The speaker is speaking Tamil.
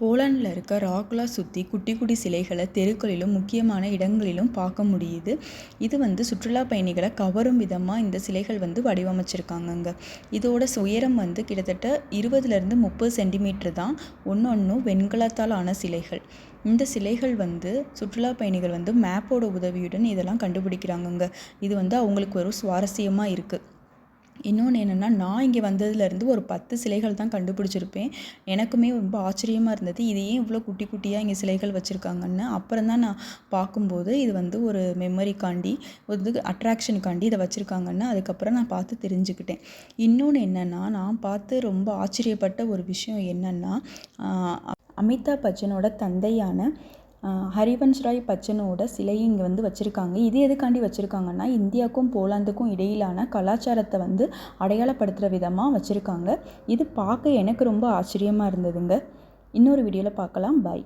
போலண்டில் இருக்க ராக்லா சுற்றி குட்டி குட்டி சிலைகளை தெருக்களிலும் முக்கியமான இடங்களிலும் பார்க்க முடியுது. இது வந்து சுற்றுலா பயணிகளை கவரும் விதமாக இந்த சிலைகள் வந்து வடிவமைச்சிருக்காங்கங்க. இதோட உயரம் வந்து கிட்டத்தட்ட இருபதுலேருந்து முப்பது சென்டிமீட்டர் தான். ஒன்று ஒன்றும் வெண்கலத்தால் ஆன சிலைகள். இந்த சிலைகள் வந்து சுற்றுலா பயணிகள் வந்து மேப்போட உதவியுடன் இதெல்லாம் கண்டுபிடிக்கிறாங்கங்க. இது வந்து அவங்களுக்கு ஒரு சுவாரஸ்யமாக இருக்குது இன்னொன்று என்னென்னா நான் இங்கே வந்ததுலேருந்து ஒரு பத்து சிலைகள் தான் கண்டுபிடிச்சிருப்பேன். எனக்குமே ரொம்ப ஆச்சரியமாக இருந்தது. இது ஏன் இவ்வளோ குட்டி குட்டியாக இங்கே சிலைகள் வச்சுருக்காங்கன்னு. அப்புறம் தான் நான் பார்க்கும்போது இது வந்து ஒரு மெமரிக்காண்டி வந்து அட்ராக்ஷனுக்காண்டி இதை வச்சுருக்காங்கன்னு அதுக்கப்புறம் நான் பார்த்து தெரிஞ்சுக்கிட்டேன். இன்னொன்று என்னென்னா நான் பார்த்து ரொம்ப ஆச்சரியப்பட்ட ஒரு விஷயம் என்னென்னா அமிதாப் பச்சனோட தந்தையான ஹரிவன்ஷ் ராய் பச்சனோட சிலையை இங்கே வந்து வச்சுருக்காங்க. இது எதுக்காண்டி வச்சுருக்காங்கன்னா இந்தியாவுக்கும் போலாந்துக்கும் இடையிலான கலாச்சாரத்தை வந்து அடையாளப்படுத்துகிற விதமாக வச்சுருக்காங்க. இது பார்க்க எனக்கு ரொம்ப ஆச்சரியமாக இருந்ததுங்க. இன்னொரு வீடியோவில் பார்க்கலாம். பாய்